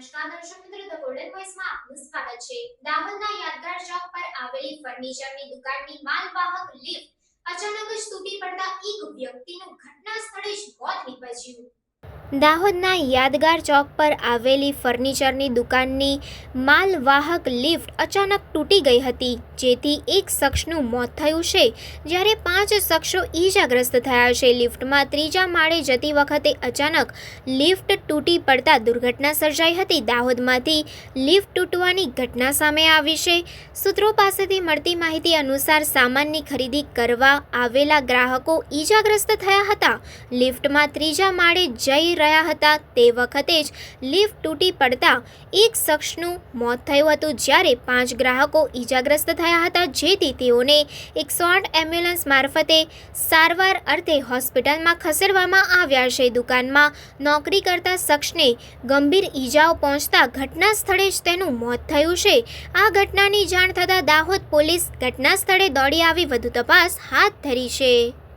નમસ્કાર દર્શક મિત્રો ધ ગોલ્ડન વોઇસમાં આપનું સ્વાગત છે? દાહોદના યાદગાર ચોક પર આવેલી ફર્નિચરની દુકાનની માલવાહક લિફ્ટ અચાનક જ તૂટી પડતા એક વ્યક્તિનું ઘટના સ્થળે જ મોત નીપજ્યું. દાહોદના યાદગાર ચોક પર આવેલી ફર્નિચરની દુકાનની માલવાહક લિફ્ટ અચાનક તૂટી ગઈ હતી, જેથી એક શખ્સનું મોત થયું છે. જ્યારે પાંચ શખ્સો ઈજાગ્રસ્ત થયા છે, લિફ્ટમાં ત્રીજા માળે જતી વખતે અચાનક લિફ્ટ તૂટી પડતા દુર્ઘટના સર્જાઈ હતી. દાહોદમાંથી લિફ્ટ તૂટવાની ઘટના સામે આવી છે. સૂત્રો પાસેથી મળતી માહિતી અનુસાર સામાનની ખરીદી કરવા આવેલા ગ્રાહકો ઈજાગ્રસ્ત થયા હતા. લિફ્ટમાં ત્રીજા માળે જઈ રહ્યા હતા તે વખતે જ લિફ્ટ તૂટી પડતા એક શખ્સનું મોત થયું હતું જ્યારે પાંચ ગ્રાહકો ઈજાગ્રસ્ત થયા હતા, જેથી તેઓને એકસો આઠ એમ્બ્યુલન્સ મારફતે સારવાર અર્થે હોસ્પિટલમાં ખસેડવામાં આવ્યા છે. દુકાનમાં નોકરી કરતા શખ્સને ગંભીર ઈજાઓ પહોંચતા ઘટના સ્થળે જ તેનું મોત થયું છે. આ ઘટનાની જાણ થતાં દાહોદ પોલીસ ઘટના સ્થળે દોડી આવી. વધુ તપાસ હાથ ધરી છે.